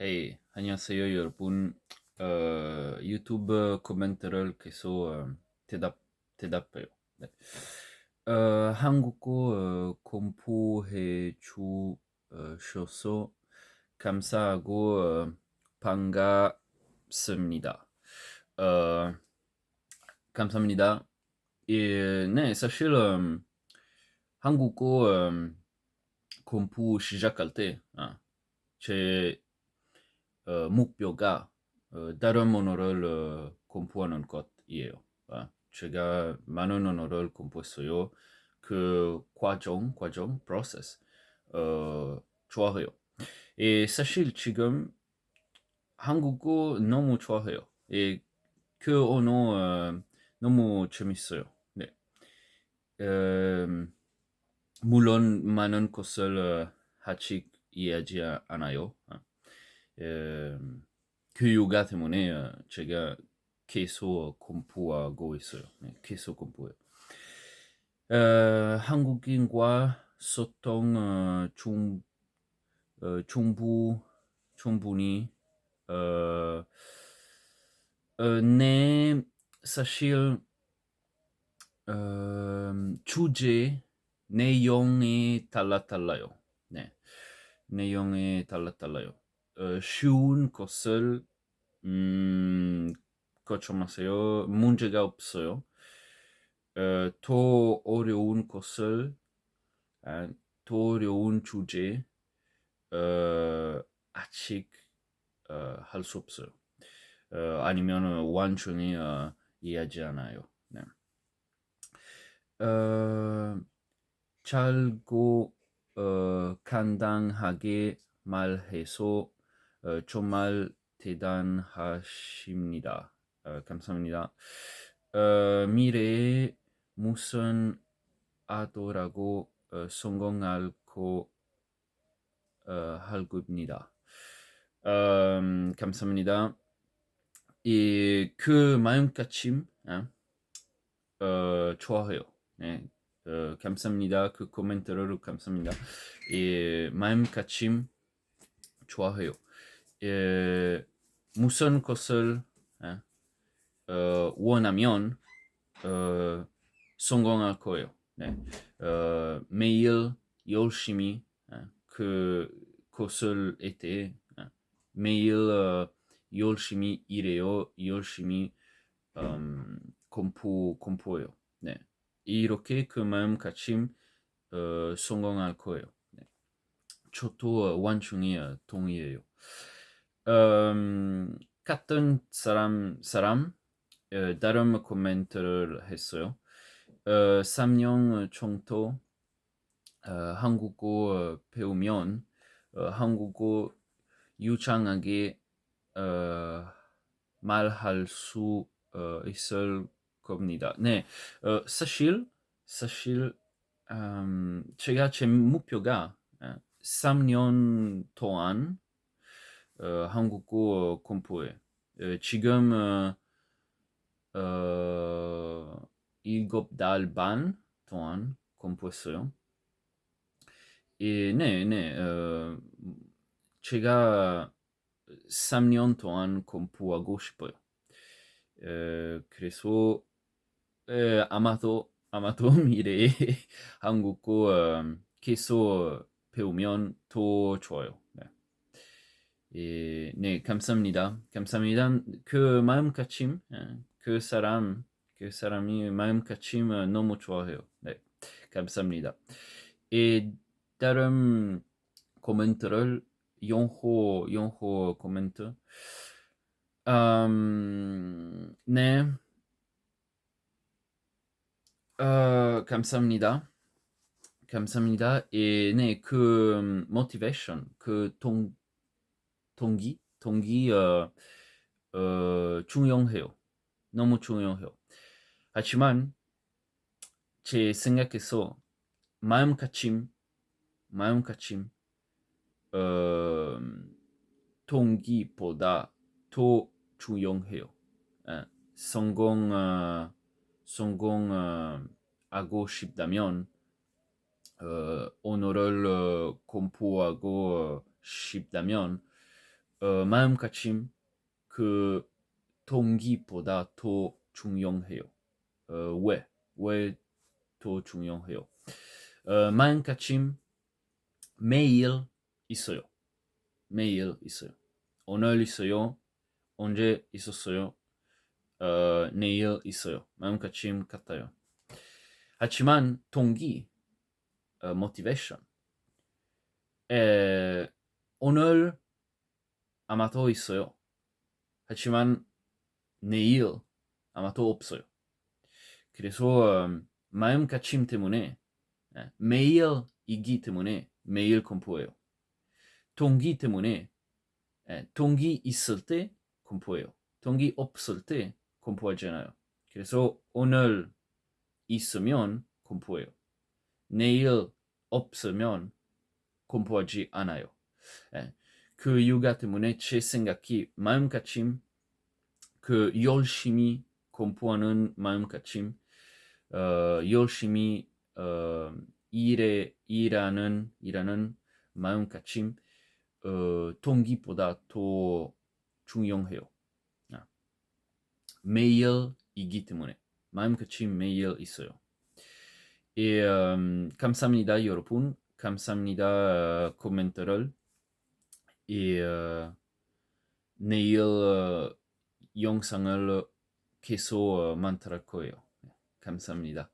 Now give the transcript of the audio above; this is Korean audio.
헤이, 안녕하세요 여러분. 어, 유튜브 코멘트를 계속 어, 대답 대답해요. 네. 어, 한국어 어, 공부해 주셔서 감사하고 어, 반갑습니다. 어, 감사합니다. 예, 네, 사실 음, 한국어 음, 공부 시작할 때, 아, 제 어, 목표가 어, 다른 언어를 어, 공부하는 것이에요. 아, 제가 많은 언어를 공부했어요. 그 과정, 과정, process 어, 좋아해요. 이 사실 지금 한국어 너무 좋아해요. 이, 그 언어 어, 너무 재밌어요. 네. 음, 물론 많은 것을 어, 아직 이해하지 않아요. 아, 음, 교육가 때문에 어, 제가 계속 공부하고 있어요. 네, 계속 공부해요. 어, 한국인과 소통 어, 중, 어, 충부, 충분히 어, 어, 네, 사실 어, 주제 내용이 달라 달라요. 네, 내용이 달라 달라요. 어, 쉬운 것을 음, 거쳐마세요. 문제가 없어요. 어, 더 어려운 것을 아, 더 어려운 주제 어, 아직 어, 할수 없어요. 어, 아니면 완전히 어, 이해하지 않아요. 네. 어, 잘고 어, 간단하게 말해서 어, 정말 대단하십니다. 어, 감사합니다. 어, 미래에 무슨 어, 성공할 거 어, 할 겁니다. 음, 감사합니다. 이, 그 마음가짐 어, 어, 좋아해요. 네, 어, 감사합니다. 그 코멘트를 감사합니다. 이 마음가짐 좋아해요. 예, 무슨 것을 어, 어, 원하면 어, 성공할 거예요. 네. 어, 매일 열심히 어, 그 것을. 어, 매일 어, 열심히 일해요. 열심히 음, 공부 공부해요. 네. 이렇게 그 마음가짐 어, 성공할 거예요. 네. 저도 어, 완전히 어, 동의해요. 음, 같은 사람 사람 어, 다른 코멘트를 했어요. 어, 3년 정도 어, 한국어 배우면 어, 한국어 유창하게 어, 말할 수 어, 있을 겁니다. 네, 어, 사실 사실 음, 제가 제 목표가 어, 3년 동안 어, 한국어 공부해. 어, 지금 어, 어, 일곱 달 반 동안 공부했어요. 예, 네, 네. 어, 제가 3년 동안 공부하고 싶어요. 에, 그래서 에, 아마도 아마도 미래에 한국어 어, 계속 배우면 더 좋아요. 네. 예, 네, 감사합니다. 감사합니다. 그 마음가짐, 예, 그 사람, 그 사람이 마음가짐 어, 너무 좋아해요. 네, 감사합니다. 예, 다른 코멘트를 영호 영호 코멘트. 음, 네. 어, 감사합니다. 감사합니다. 예, 네, 그 motivation, 그 동, 동기, 동기 어, 어, 중요해요. 너무 중요해요. 하지만 제 생각에서 마음가짐, 마음가짐, 어, 동기보다 더 중요해요. 예, 성공, 어, 성공 어, 하고 싶다면 어, 언어를 어, 공부하고 싶다면 어, 마음가짐 그 동기보다 더 중요해요. 어, 왜? 왜 더 중요해요? 어, 마음가짐 매일 있어요. 매일 있어요. 오늘 있어요. 언제 있었어요? 어, 내일 있어요. 마음가짐 같아요. 하지만 동기, 어, motivation, 에, 오늘 아마도 있어요. 하지만 내일 아마도 없어요. 그래서 음, 마음가짐 때문에 예, 매일 이기 때문에 매일 공부해요. 동기 때문에 예, 동기 있을 때 공부해요. 동기 없을 때 공부하잖아요. 그래서 오늘 있으면 공부해요. 내일 없으면 공부하지 않아요. 예, 그 이유가 때문에 제 생각이 마음가짐 그 열심히 공부하는 마음가짐 어, 열심히 어, 일에 일하는 일하는 마음가짐 어, 동기보다 더 중요해요. 아. 매일이기 때문에 마음가짐 매일 있어요. 예, 음, 감사합니다 여러분. 감사합니다 어, 코멘트를. 예, 어, 내일 어, 영상을 계속 어, 만들 거예요. 감사합니다.